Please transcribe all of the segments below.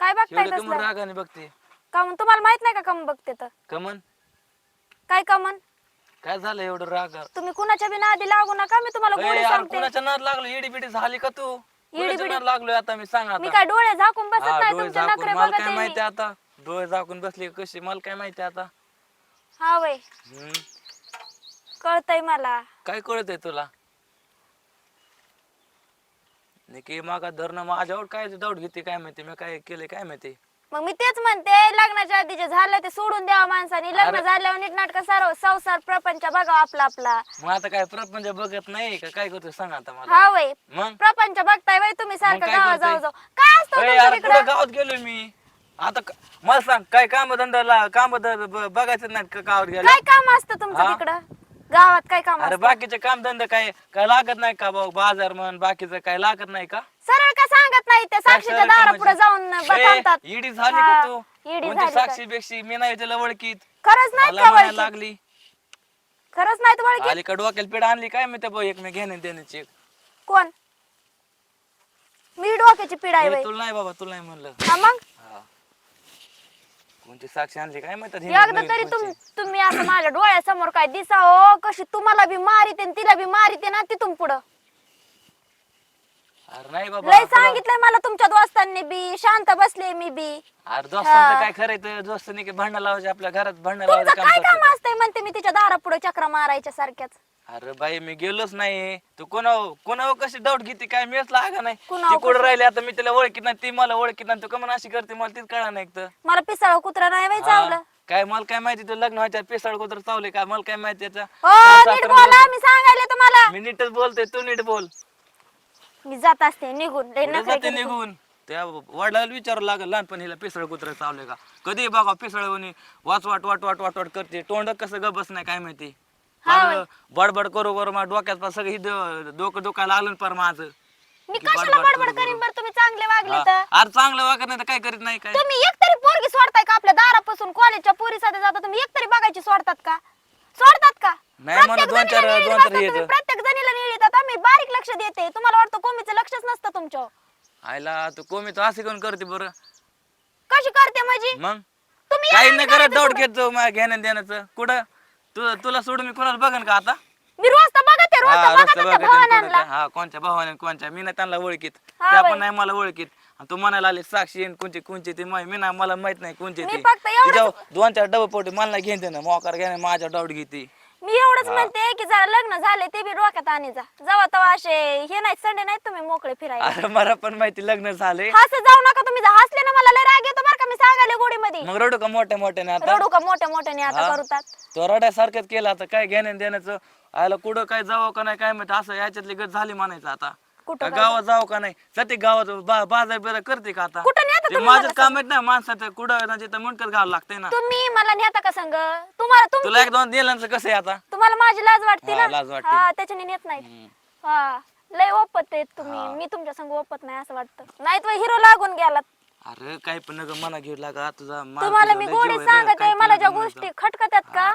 काय बघताय एवढं कमन तसलं रागाने बघते. का म्हणून तुम्हाला माहीत नाही का कम बघते तर? कमन? काय कमन? काय झालं एवढं राग तुम्ही कुणाच्या बिना आधी लागू नका मी तुम्हाला गोडी सांगते. कुणाच्या नाद लागलो? एडी बिडी झाली का तू? कुणाच्या नाद लागलोय आता मी सांग मी आता काय डोळे झाकून बसत हा, नाही डोळे तुमचे झाकून. नखरे मला बघत काय आहे माहिती. आता? डोळे झाकून बसली का कशी? मला काय माहिती आता? हा वय. हम्म. कळतय मला. काय कळत आहे तुला? की मागा धरणं माझ्यावर काय डाऊट घेते काय माहिती मी काय केले काय माहिती. मग मी तेच म्हणते लग्नाच्या आधी जे झालं ते सोडून द्यावं माणसाने. लग्न अरे. झाल्यावर नीटनाटक सारव संसार प्रपंच बघावा आपला आपला. मग आता काय प्रपंच बघत नाही का? काय करतोय सांग आता मला. हा वय. मग? प्रपंच बघताय वय तुम्ही सारखं काय गावा करतोय? जाऊ जाऊ काय असतं यार, गावात गेलो मी. आता क- मला सांग काय काम धंदा काम बघायचं नाही का गावात गेला काय काम असतं तुमचं हा? तिकडं? गावात काय काम अरे असतं? बाकीचे काम धंदा काय काय लागत नाही का भाऊ? बाजार म्हण बाकीचं काय लागत नाही का? सरळ का सांगत नाही? त्या साक्षीच्या दारा पुढे जाऊन थांबतात ईडी झाली का तू? झाली साक्षी बेक्षी मी नाही त्याला ओळखीत. खरंच नाही मला का म्हणायला वळखीत? लागली. खरंच नाही वळखीत आली का डोक्याला पेड आणली काय मी त्या एक मी घेणे देण्याची कोण? मी डोक्याची पिढा आहे वय तुला नाही बाबा तुला नाही म्हणलं. हा मग. कोणती साक्षी आणली काय एकदा तरी तुम तुम्ही असं माझ्या डोळ्यासमोर काय दिसा हो कशी तुम्हाला बी मारिते तिला बी मारिते ना तिथून पुढं. अरे नाही बाबा लय तुला- सांगितलंय मला तुमच्या दोस्तांनी बी शांत बसले मी बी. अरे दोस्तांचं काय खरंय दोस्तांनी की भांडण लावायचे आपल्या घरात भांडण तुमचं लावायचं काम काय काम असतंय म्हणते मी तिच्या दारा पुढे चक्रा मारायच्या सारख्याच? अरे बाई मी गेलोच नाही. तू कोणावर कोणावर कशी डाऊट घेते काय मीच लागा नाही. ती कुठं राहिली आता मी तिला ओळखीत नाही ती मला ओळखीत नाही तू कमन अशी करते मला तीच कळा नाही एक तर मला पिसाळ कुत्रा नाही हा. चावलं. काय मला काय माहिती तू लग्न व्हायच्या पिसाळ कुत्र चावले का मला काय माहिती याचा. हो नीट बोला मी सांगायले तुम्हाला. मी नीटच बोलतोय तू नीट बोल. मी जात असते निघून लय कुठं नखरे जाते केले. निघून? त्या वडिलाला विचारावं लागेल लहानपणी हिला पिसळ कुत्र चावले का? कधी बघा पिसळ वाच वाट वाट वाट वाट वाट करते. तोंड कसं गबस नाही काय माहिती. फार बडबड करू करू माझ्या डोक्यात सगळं डोकं डोकायला लागलं पर माझं. मी की कशाला बडबड बडबड करू करीन करू. बरं? तुम्ही चांगले वागले हा. तर. अरे चांगलं वागत नाही तर काय करीत नाही काय? तुम्ही एकतरी पोरगी सोडताय का आपल्या दारापासून? कॉलेजच्या पोरी साठी जाता तुम्ही एकतरी बघायची सोडतात का? सोडतात का? नाही प्रत्येक दोन चार- जणीला दोन चार बसता यायचं. तुम्ही, प्रत्येक जणीला निळीत आता मी बारीक लक्ष देते. तुम्हाला वाटतं कोमीचं लक्षच नसतं तुमच्या आयला तू कोमी तू असं कोण करते बरं? कशी करते माझी मग? तुम्ही काही नाही करत डाऊट सोडून? घेतो माझ्या घेण्यात देण्याचं कुठं? तू तुला सोडून मी कोणाला बघन का आता? मी रोज तर बघते रोज हा, तर रस्ता बघते त्या बघायचं भावनांना. कोणाच्या- हा कोणच्या भावाने कोणच्या? मी नाही त्यांना ओळखीत. हा, त्या बाई. पण नाही मला ओळखीत. आणि तू म्हणायला आली साक्षी आणि कोणची कोणची ती माही- मी नाही मला माहीत नाही कोणची मी ती. फक्त एवढंच- तिच्या दोन चार डबे पोटी मला नाही दे ना मोकार घ्या माझ्या डाऊट घेते. मी एवढंच म्हणते की जरा लग्न झाले ते बी डोक्यात आणि जा. जेव्हा तेव्हा असे हे नाही संडे नाही तुम्ही मोकळे फिरायला. अरे मला पण माहिती लग्न झाले. हस जाऊ नका तुम्ही जर हसले ना मला लय राग येतो बरं का मी सांगायले गोडी मध्ये मग रडू का मोठ्या मोठ्याने आता? रडू का मोठ्या मोठ्याने आता हा? करतात? तो रड्यासारखंच केलं आता काय घेण्या देण्याचं आयला कुठं काय जावं का नाही काय माहिती असं याच्यातली गत झाली म्हणायचं आता. कुठं का गावात जावं का नाही? सती गावात बा- बाजार बिजार करते का आता? कुठं नेता ते तुम्ही माझं मला काम आहे ना माणसाचं कुठं ना जिथं मुंडकत घालावं लागतंय ना. तुम्ही मला नेता का संग? तुम्हाला तुम तुला एक दोन दिलं कसं आहे आता? तुम्हाला माझी लाज वाटते हा, ना लाज वाटते. हा त्याच्याने नेत नाही. हम्म. हा लय ओपत आहेत तुम्ही. मी तुमच्या संग ओपत नाही असं वाटतं. नाही तर हिरो लागून गेलात. अरे काही पण मना घेऊ लागा तुझा मान तुम्हाला तुझा मी लय गोडी आहे रे, सांगते काय मला ज्या गोष्टी खटकतात का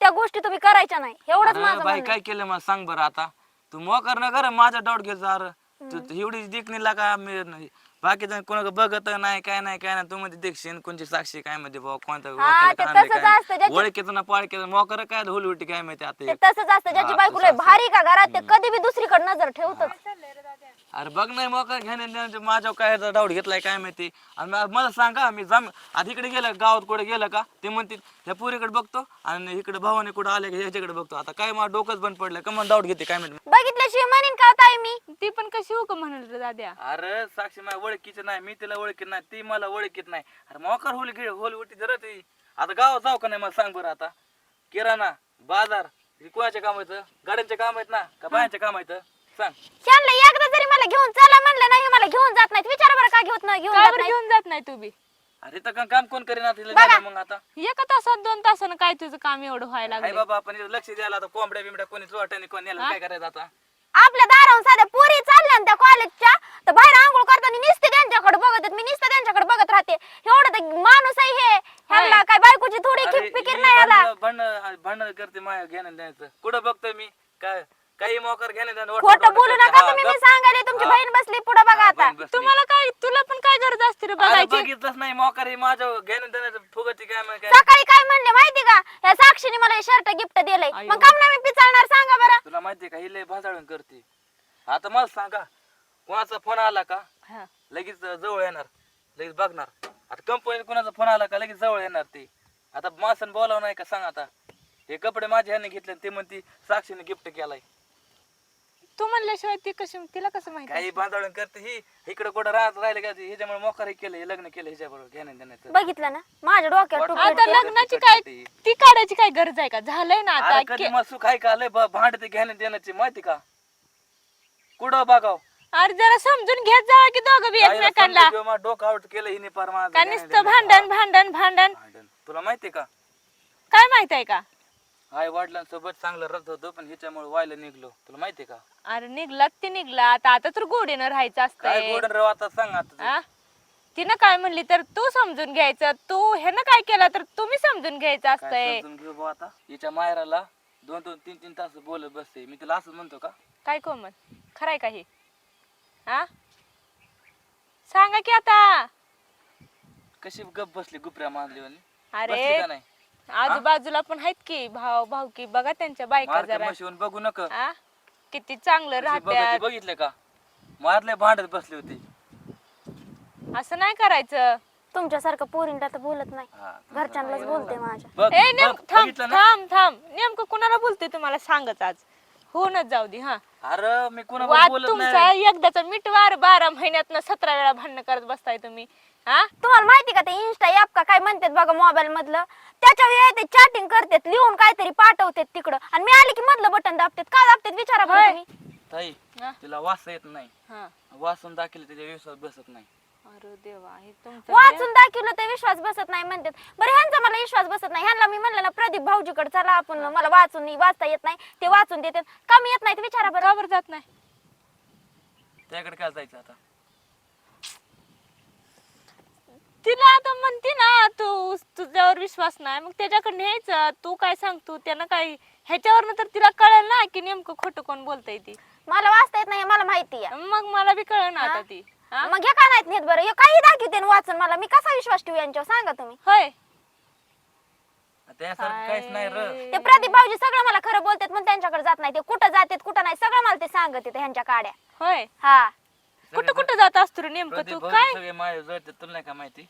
त्या गोष्टी तुम्ही करायच्या नाही. एवढंच अरे माझं बाई म्हणणं काय आहे. केलं मला? सांग बरं आता. तू मोकर न कर माझा डाऊट घ्यायचा अरे तू तू एवढी दिख नाही लागा मी नाही. बाकी जण कोणा बघत नाही काय नाही काय नाही. तू मध्ये देखशील कोणची साक्षी काय मध्ये भाऊ? कोणता हा, वकिलाकडे ते आणलंय तसंच काय असतं, ज्याची- ओळखीचं ना पाळखीचं. मोकर काय हुलवटी काय माहिती आता ते. तसंच असतं. ज्याची हा, बायको तसं लय असतं. भारी का घरात ते कधी बी दुसरीकडे नजर ठेवतच अरे बघ नाही मोकर घेणे माझ्या काय डाऊट घेतलाय काय माहिती? आणि मला- मला सांगा मी जाम आधी इकडे गेलं गावात कुठे गेलं का? ते म्हणतील त्या पुरीकडे बघतो आणि इकडे भावाने कुठे आले का ह्याच्याकडे बघतो. आता काय मला डोकंच बंद पडलं का मला डाऊट घेते काय माहिती? बघितल्याशिवाय म्हणेन का ताई मी? ती पण कशी हो का म्हणाल रे दाद्या? अरे साक्षी माझ्या ओळखीचं नाही मी तिला ओळखीत नाही ती मला ओळखीत नाही. अरे मोकर होल घे होल उठी जरा ती. आता गावात जाऊ का नाही मला सांग बरं आता. किराणा बाजार हे कोणाचे काम आहेत गाड्यांचे काम आहेत ना? का बायांचे काम आहेत सांग. एकदा जरी मला घेऊन चला म्हणलं नाही मला घेऊन जात नाहीत. विचारा बरं का घेऊन घेऊन का जात बरं नाही घेऊन जात नाही तू बी? अरे तर का- काम कोण करीना तिला बघा. द्यायला मग आता? एका तासात दोन तासानं काय तुझं काम एवढं व्हायला आई लागलं बाबा आपण इथं लक्ष द्यायला आता कोंबड्या बिमड्या कोणी चोटाने कोण याला काय करायचं आता? आपल्या दारावून साध्या पुरी चालल्या ना त्या कॉलेजच्या तर बाहेर आंघोळ करताना नुसते त्यांच्याकडे बघत आहेत. मी नुसतं त्यांच्याकडे बघत राहते. एवढं तर माणूस आहे हे. ह्याला काय बायकोची थोडी अरे, फिकीर ही नाही याला भांडणं- भांडणं भांडणं करते माझ्या घेणं द्यायचं कुठं बघतोय मी? काय? काही मोकर घेणं खोटं बोलू नका तुम्ही मी सांगायले तुमची हा. बहीण बसली पुढे बघा हा, आता. तुम्हाला काय तुला पण काय गरज असते रे बघायची? बघितलंच नाही मोकारी माझ्या घेणं देण्याचं फुगती काय माहिती काय? सकाळी काय म्हणले माहिती का? या साक्षीने मला शर्ट गिफ्ट दिलंय. मग काम नाही मी पिचाळणार सांगा बरं. तुला माहितीये का ही लय भाजाळून करते. आता मला सांगा कोणाचा फोन आला का? हा. लगेच जवळ येणार लगेच बघणार. आता कंपनीत कोणाचा फोन आला का लगेच जवळ येणार ते. आता मासन बोलावं नाही का सांग आता. हे कपडे माझ्या ह्याने घेतले आणि ते म्हणती साक्षीने गिफ्ट केलाय. तू म्हणल्याशिवाय ती कशी तिला कसं माहिती काही भांदळून करते ही इकडे कुठं राहत राहिले का ह्याच्यामुळे मोकार केलं हे लग्न केलं ह्याच्याबरोबर घेण्या देण्याचं बघितलं ना? माझ्या डोक्यात आता ते- लग्नाची ते- काय ते- ती काढायची काय गरज आहे का? झालंय ना आता अरे कधी के- मग सुख आहे का? लय भांडते घेण्या देण्याची माहिती का? कुठं बघाव? अरे जरा समजून घेत जावा की दोघं बी एकमेकांना. डोकं आउट केलं हिने पार माझं का घेणं नुसतं देणं. भांडण भांडण भांडण? भांडण. तुला माहितीये का? काय माहीत आहे का? आई वडिलांसोबत चांगलं रथ होतो पण ह्याच्यामुळे व्हायला निघलो. तुला माहितीये का? अरे निघला ते निघला. आता आता तर गोडीनं राहायचं काय असतंय गोडन राव आता सांग आता तू. आ? तिनं काय म्हणली तर तू समजून घ्यायचं. तू ह्यानं काय केलं तर तुम्ही समजून घ्यायचं काय असतंय. समजून घेऊ बुवा आता? हिच्या मायराला दोन दोन तीन तीन तास बोलत बसते. मी तिला असं म्हणतो का? काय कोमल? खराय का हे? हा सांगा की आता. कशी गप बसली गुपऱ्या वाली अरे बसली का नाही? आजूबाजूला पण आहेत की भाव भाऊ की बघा त्यांच्या बायका मारते जरा. बघू नका. आ? किती चांगलं राहत्यात. बघितले का? मारले भांडत बसली होती. असं नाही करायचं. तुमच्यासारखं पोरींला तर बोलत नाही. हा, घरच्यांनाच बोलते माझ्या. बघ ए नेम बघ, थांब बघितलं ना? थांब थांब. नेमकं कुणाला बोलते तुम्हाला? सांगत आज. होऊनच जाऊ दे हा. अरे मी वाद बोलत तुमचा नाही. एकदाचा मिटवार बारा महिन्यात सतरा वेळा भांडण करत बसताय तुम्ही. हा? तुम्हाला माहिती का ते इन्स्टा ऍप का काय म्हणतात बघा मोबाईल मधलं? त्याच्या वेळी ते चॅटिंग करतात लिहून काहीतरी पाठवतात तिकडं. आणि मी आले की मधलं बटन दाबतात. का दाबतात विचारा बरं होय. तुम्ही? ताई हा? तिला वाच येत नाही. हा. वाचून दाखवले त्याच्या विश्वास बसत नाही. अरे देवा हे तुमचं वाचून दाखवलं ते विश्वास बसत नाही म्हणतात. बरं ह्यांचा मला विश्वास बसत नाही. ह्यांना मी म्हणलं ना प्रदीप भाऊजीकडे चला आपण. मला वाचून नाही वाचता येत नाही. ते वाचून देतात. का मी येत नाही ते विचारा बरं. का बरं जात नाही? त्याकडे काय जायचं आता? तिला आता म्हणते ना तू तुझ्यावर विश्वास नाही. मग त्याच्याकडे न्यायचं. तू काय सांगतो? त्यानं काय ह्याच्यावरनं तर तिला कळेल ना की नेमकं खोटं कोण बोलतय ती. मला वाचता येत नाही हे मला माहिती आहे. मग मला बी कळेल ना आता? ती. हा? मग हे का नाहीत नेत बरं? हे काही दाखवते आणि वाचून मला. मी कसा विश्वास ठेवू यांच्यावर? सांगा तुम्ही. होय. त्यासारखं काहीच नाही र. ते प्रदीप भाऊजी सगळं मला खरं बोलतात पण त्यांच्याकडे जात नाही. ते कुठं जातात कुठं नाही सगळं मला ते सांगत येते ह्यांच्या काड्या. होय. हा. कुठं कुठं जात असतो रे नेमकं तू? काय? सगळे माझे जळते तुला नाही का माहिती?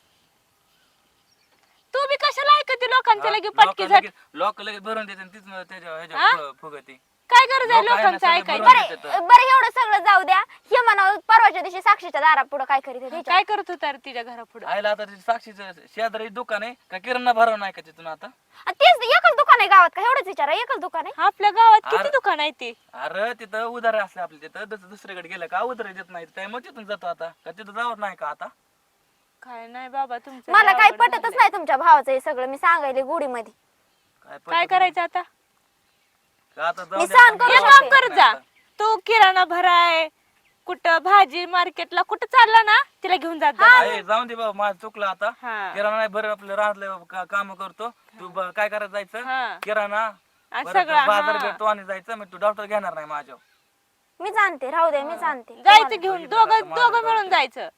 तू बी कशाला ऐकते लोकांच्या लगे पटकी झट लोक लगेच भरून देते आणि तीच त्याच्या? ह्याच्या फुगती. काय गरज आहे लोकं आहे ना, लोकांचं सगळे ऐकायचं बरोबर. बरं एवढं सगळं जाऊ द्या. हे म्हणा परवाच्या दिवशी साक्षीच्या दारा पुढे काय करीत होते? काय करत होता रे तिच्या घरापुढे? आईला आता तिची साक्षीचं शेजारी दुकान आहे. का किराणा भराव नाही का तिथून आता? तेच एकच दुकान आहे गावात का? एवढंच विचारा एकच दुकान आहे? आपल्या गावात किती अरे- दुकान आहे ती? अरे तिथं उधार असले आपल्या तिथं दुस- दुसरीकडे गेलं का? उधार देत नाही काय मग तिथून जातो आता? का तिथं जावं नाही का आता? काय नाही बाबा तुमचं मला लय अवघड पटतच झालंय. नाही तुमच्या भावाचं हे सगळं. मी सांगायले गुढी मध्ये काय पटत काय नाही. करायचं आता? का आता जाऊ मी दे सहन आता, करू एक मी शकते. काम वापरत कर जा. तू किराणा भराय कुठं भाजी मार्केटला कुठं चालला ना तिला घेऊन जात जा. आहे, जाऊन दे बाबा माझं चुकलं आता हा. किराणा नाही बरं आपलं राहतलं काम करतो तू ब- काय करायचं हा. जायचं किराणा आणि परत सगळं, बाजार हा. भेटतो आणि जायचं मग तू डॉक्टर घेणार नाही माझ्या मी जाणते राहू दे मी जाणते जायचं घेऊन दोघं दोघं मिळून. जायचं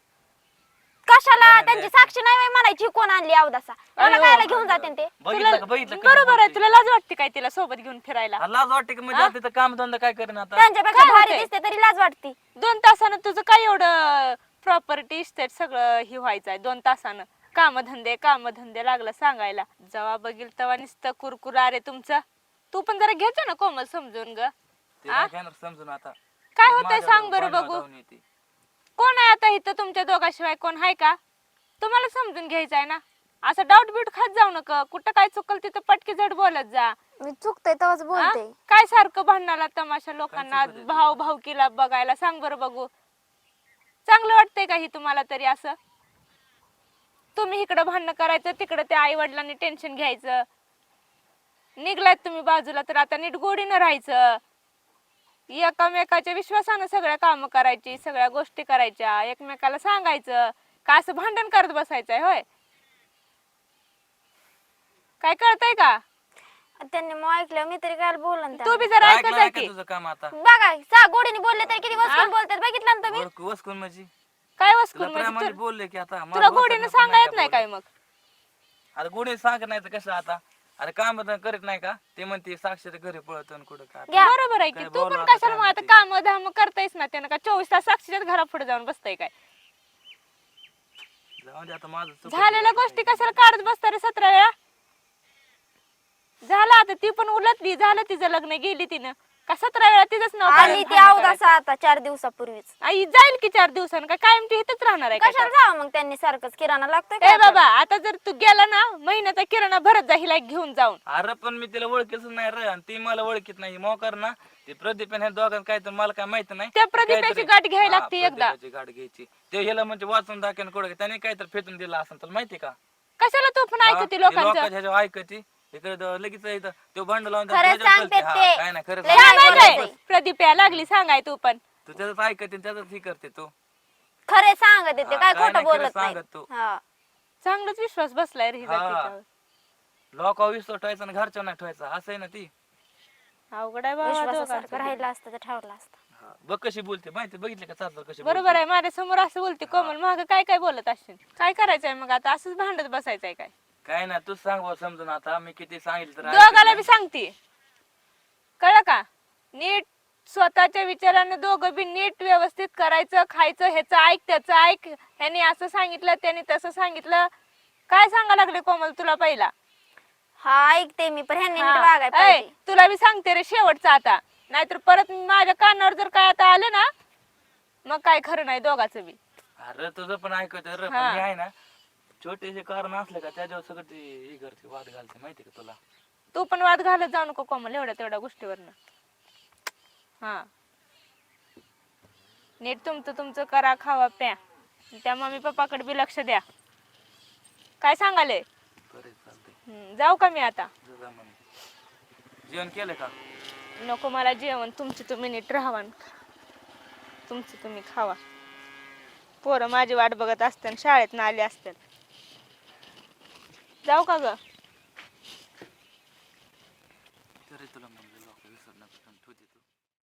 कशाला त्यांची. साक्षी नाही बाई म्हणायची कोण आणली अवदासा मला अयो. कायला घेऊन जाते ते? बघितलं का बघितलं कसं बरोबर आहे? तुला लाज वाटते काय तिला सोबत घेऊन फिरायला? हा, लाज वाटते की म्हणजे आता काम धंदा काय करेन आता? त्यांच्यापेक्षा काय भारी होतंय? दिसते तरी लाज वाटते. दोन तासानं तुझं काय एवढं प्रॉपर्टी इस्टेट सगळं हे व्हायचं आहे दोन तासानं. कामधंदे कामधंदे लागलं सांगायला. जेव्हा बघील तेव्हा नुसतं कुरकुर अरे तुमचं. तू पण जरा घ्यायचं ना कोमल समजून ग. ते नाही घेणार समजून आता. काय होतंय सांग बरं बघू. येते. कोण आहे आता इथं तुमच्या दोघाशिवाय? कोण आहे का? तुम्हाला समजून घ्यायचं आहे ना? असं डाऊट बीट खात जाऊ नका. कुठं काय चुकल तिथं पटकी झट बोलत जा. मी चुकतोय तेव्हाच? बोलते. काय सारखं भांडणाला तमाशा लोकांना चुकत भाव भावकीला बघायला? सांग बरं बघू. चांगलं वाटतंय का ही तुम्हाला तरी असं? तुम्ही इकडं भांडणं करायचं तिकडं त्या आई वडिलांनी टेन्शन घ्यायचं. निघलात तुम्ही बाजूला तर आता नीट गोडीनं राहायचं. एकमेकाच्या विश्वासानं सगळ्या कामं करायची सगळ्या गोष्टी करायच्या एकमेकाला सांगायचं का असं भांडण करत बसायचंय होय? काय कळतंय का? त्यांनी मग ऐकलं मी तरी काय बोलन तू बी जरा ऐकत ऐकलं जा का. तुझं काम आता. बघा सा गोडीने बोलले तरी किती वस्तू बोलतात बघितलं ना तुम्ही? ओळख- वसकून म्हणजे? काय तुला वस्कून म्हणजे? प्रेमाने तू- बोलले की आता मला तुला वसकून गोडीनं सांगा येत नाही. काय मग? अरे गोडी सांगत नाही तर कसं आता? अरे काम करीत नाही का ते म्हणते साक्षर घरी पळत आणि कुठं का घ्या. बरोबर आहे की काय तू बोलू पण कशाला मग काय आता. काम धाम करतायस ना त्यानं का चोवीस तास साक्षीच्याच घरा पुढे जाऊन बसताय काय जाऊ दे आता माझं चुकलं. झालेल्या गोष्टी कशाला काढत बसता रे सतरा वेळा झालं आता ती पण उलटली झालं तिचं लग्न गेली तिनं का सतरा वेळा तिचंच नाव आणि काढून ती भांडण अवदासा करायचं. आता चार दिवसापूर्वीच. आई जाईल की चार दिवसानं? का कायम ती इथंच राहणार आहे का कशाला जावं मग त्यांनी? सारखंच किराणा लागतोय ए का बाबा आता जर तू गेला ना महिन्याचा किराणा भरत जा हिला घेऊन जाऊन. अरे पण मी तिला ओळखीच नाही रे आणि ती मला ओळखीत नाही. मोकर ना ते प्रदीप आणि ह्या दोघांना काय तर मला काय माहिती नाही. त्या प्रदीपाची काहीतरी- गाठ घ्यायला हा, लागते एकदा. प्रदीपाची गाठ घ्यायची. ते ह्याला म्हणजे वाचून दाखवून कुठं. त्याने काहीतरी फेतून दिला असं तुला माहिती का? कशाला तू पण हा, ऐकते ते लोकांचं ह्याच्यावर ऐकते. इकडे लगेच इथं तो भांड लावून खरं सांगते. हा, ते. काय नाही खरं लय सांगते. नाही सांगायचंय बोलायचंय. प्रदीप या लागली सांगाय तू पण तू त्याच्यात ऐकते आणि त्याच्यात हे करते तू खरे सांगत येते हा, काय काय खोटं नाही, खरं बोलत नाही सांगत तू. हा. चांगलाच विश्वास बसलाय रे हिचा हा. तिच्यावर. लोकांवर विश्वास ठेवायचा आणि घरच्या नाही ठेवायचा असं आहे ना ती अवघड आहे बाबा विश्वासासारखं दोघांचं. राहिलं असतं तर ठेवलं असतं हा, बघ कशी बोलते माहिती बघितले का चालतं कशी बरोबर आहे माझ्यासमोर असं बोलते कोमल माग काय काय बोलत असशील काय करायचंय मग आता असंच भांडत बसायचंय काय. काय नाही तू सांग समजून आता. मी किती सांगितलं तर दोघाला. बी सांगते. कळलं का? नीट स्वतःच्या विचाराने दोघं बी नीट व्यवस्थित करायचं खायचं ह्याचं ऐक त्याचं ऐक. ह्याने असं सांगितलं त्याने तसं सांगितलं. काय सांगा लागले कोमल तुला पहिला? हा ऐकते मी पण ह्यांनी नीट हा. वागाय ऐ, पाहिजे. तुला बी सांगते रे शेवटचं आता. नाहीतर परत माझ्या कानावर जर काय आता आलं ना मग काय खरं नाही दोघाचं बी. अरे तुझं पण ऐकत रे पण हा. मी आहे ना छोटेसे कारण असले का त्याच्यावर सगळं ते हे करते वाद घालते माहिती का तुला? तू पण वाद घालत जाऊ नको कोमल एवढ्या तेवढ्या गोष्टीवरनं. हा. नीट तुमचं तुमचं करा खावा प्या. त्या मम्मी पप्पाकडे बी लक्ष द्या. काय सांगाले? बरे चालते हम्म, जाऊ का मी आता? म्हणे जेवण केलं का? नको मला जेवण तुमची तुम्ही नीट राहावा तुमचं तुम्ही खावा. पोरं माझी वाट बघत असतात शाळेत ना आले असतात जाऊ का ग?